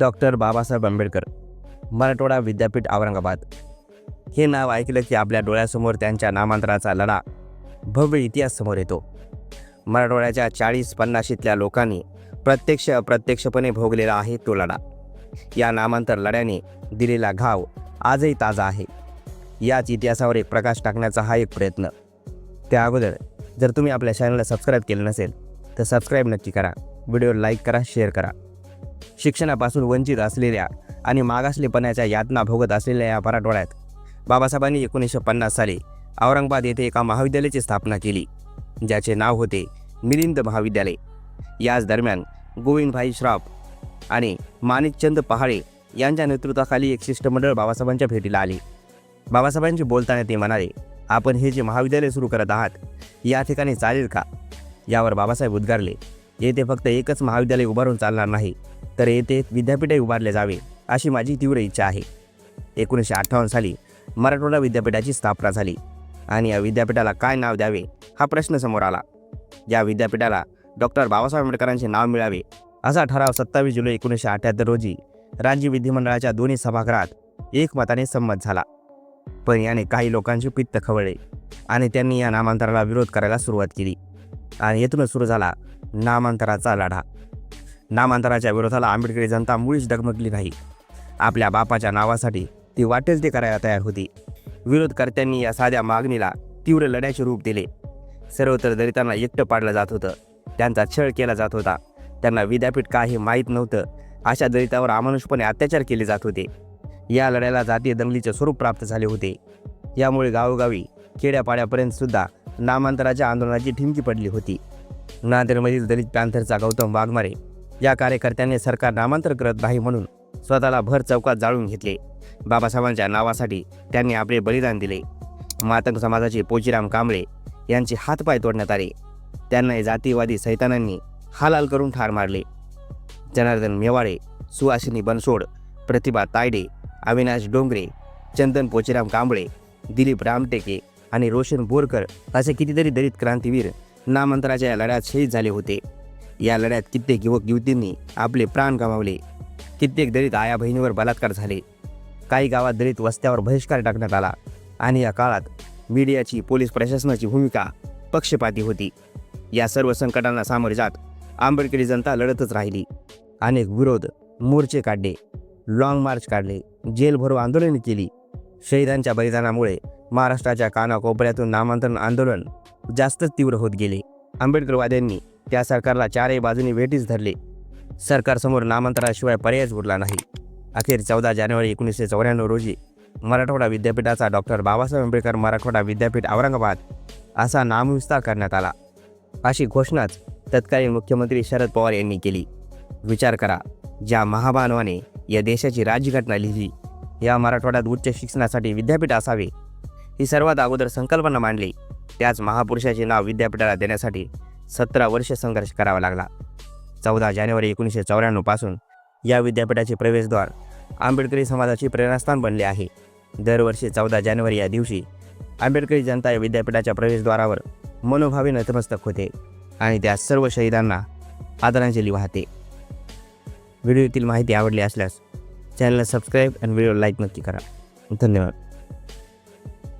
Doctor Babasaheb Ambedkar Marathwada विद्यापीठ औरंगाबाद. हे नाव ऐकलं की आपल्या डोळ्यासमोर त्यांच्या नामांतराचा लढा भव्य इतिहास समोर येतो. मराठवाड्याच्या चाळीस पन्नाशीतल्या लोकांनी प्रत्यक्ष अप्रत्यक्षपणे भोगलेला आहे तो लढा. या नामांतर लढ्याने दिलेला घाव आजही ताजा आहे. याच इतिहासावर एक प्रकाश टाकण्याचा हा एक प्रयत्न. त्या अगोदर जर तुम्ही आपल्या चॅनलला सबस्क्राईब केलं नसेल तर सबस्क्राईब नक्की करा. व्हिडिओ लाईक करा शेअर करा. शिक्षणापासून वंचित असलेल्या आणि मागासलेपणाच्या यातना भोगत असलेल्या या मराठवाड्यात बाबासाहेबांनी एकोणीसशे पन्नास साली औरंगाबाद येथे एका महाविद्यालयाची स्थापना केली ज्याचे नाव होते मिलिंद महाविद्यालय. याच दरम्यान गोविंदभाई श्रॉफ आणि माणिकचंद पहाळे यांच्या नेतृत्वाखाली एक शिष्टमंडळ बाबासाहेबांच्या भेटीला आले. बाबासाहेबांशी बोलताना ते म्हणाले आपण हे जे महाविद्यालय सुरू करत आहात या ठिकाणी चालेल का? यावर बाबासाहेब उद्गारले येथे फक्त एकच महाविद्यालय उभारून चालणार नाही तर येथे विद्यापीठही उभारले जावे अशी माझी तीव्र इच्छा आहे. एकोणीसशे अठ्ठावन्न साली मराठवाडा विद्यापीठाची स्थापना झाली आणि या विद्यापीठाला काय नाव द्यावे हा प्रश्न समोर आला. या विद्यापीठाला डॉक्टर बाबासाहेब आंबेडकरांचे नाव मिळावे असा ठराव सत्तावीस जुलै एकोणीसशे अठ्ठ्याहत्तर रोजी राज्य विधिमंडळाच्या दोन्ही सभागृहात एकमताने संमत झाला. पण याने काही लोकांचे पित्त खवळले आणि त्यांनी या नामांतराला विरोध करायला सुरुवात केली आणि येथूनच सुरू झाला नामांतराचा लढा. नामांतराच्या विरोधाला आंबेडकरी जनता मुळीच डगमगली नाही. आपल्या बापाच्या नावासाठी ती वाटेल ते करायला तयार होती. विरोधकर्त्यांनी या साध्या मागणीला तीव्र लढ्याचे रूप दिले. सर्वत्र दलितांना एकटं पाडलं जात होतं. त्यांचा छळ केला जात होता. त्यांना विद्यापीठ का हे माहीत नव्हतं. अशा दलितावर अमानुषपणे अत्याचार केले जात होते. या लढ्याला जातीय दंगलीचे स्वरूप प्राप्त झाले होते. यामुळे गावोगावी खेड्यापाड्यापर्यंत सुद्धा नामांतराच्या आंदोलनाची ठिमकी पडली होती. नांदेडमधील दलित पॅन्थरचा गौतम वाघमारे या कार्यकर्त्यांनी सरकार नामांतर करत नाही म्हणून स्वतःला भर चौकात जाळून घेतले. बाबासाहेबांच्या नावासाठी त्यांनी आपले बलिदान दिले. मातंग समाजाचे पोचीराम कांबळे यांचे हातपाय तोडण्यात आले. त्यांना जातीवादी सैतानांनी हालाल करून ठार मारले. जनार्दन मेवाडे सुहासिनी बनसोड प्रतिभा तायडे अविनाश डोंगरे चंदन पोचीराम कांबळे दिलीप रामटेके आणि रोशन बोरकर असे कितीतरी दलित क्रांतीवीर नामांतराच्या या लढ्यात शहीद झाले होते. या लढ्यात कित्येक युवक युवतींनी आपले प्राण गमावले. कित्येक दलित आया बहिणीवर बलात्कार झाले. काही गावात दलित वस्त्यावर बहिष्कार टाकण्यात आला आणि या काळात मीडियाची पोलीस प्रशासनाची भूमिका पक्षपाती होती. या सर्व संकटांना सामोरे जात आंबेडकरी जनता लढतच राहिली. अनेक विरोध मोर्चे काढले लाँग मार्च काढले जेलभरो आंदोलने केली. शहीदांच्या बलिदानामुळे महाराष्ट्राच्या कानाकोपऱ्यातून नामांतरण आंदोलन जास्तच तीव्र होत गेले. आंबेडकरवाद्यांनी त्या सरकारला चारही बाजूनी वेटीच धरले. सरकारसमोर नामांतराशिवाय पर्यायच उरला नाही. अखेर चौदा जानेवारी एकोणीसशे चौऱ्याण्णव रोजी मराठवाडा विद्यापीठाचा डॉक्टर बाबासाहेब आंबेडकर मराठवाडा विद्यापीठ औरंगाबाद असा नामविस्तार करण्यात आला. अशी घोषणाच तत्कालीन मुख्यमंत्री शरद पवार यांनी केली. विचार करा ज्या महामानवाने या देशाची राज्यघटना लिहिली या मराठवाड्यात उच्च शिक्षणासाठी विद्यापीठ असावे ही सर्वात अगोदर संकल्पना मांडली. त्याच महापुरुषाचे नाव विद्यापीठाला देण्यासाठी सतरा वर्ष संघर्ष करावा लागला. चौदा जानेवारी एकोणीसशे चौऱ्याण्णवपासून या विद्यापीठाचे प्रवेशद्वार आंबेडकरी समाजाचे प्रेरणास्थान बनले आहे. दरवर्षी चौदा जानेवारी या दिवशी आंबेडकरी जनता या विद्यापीठाच्या प्रवेशद्वारावर मनोभावे नतमस्तक होते आणि त्या सर्व शहीदांना आदरांजली वाहते. व्हिडिओतील माहिती आवडली असल्यास चॅनलला सबस्क्राईब आणि व्हिडिओ लाईक नक्की करा. धन्यवाद.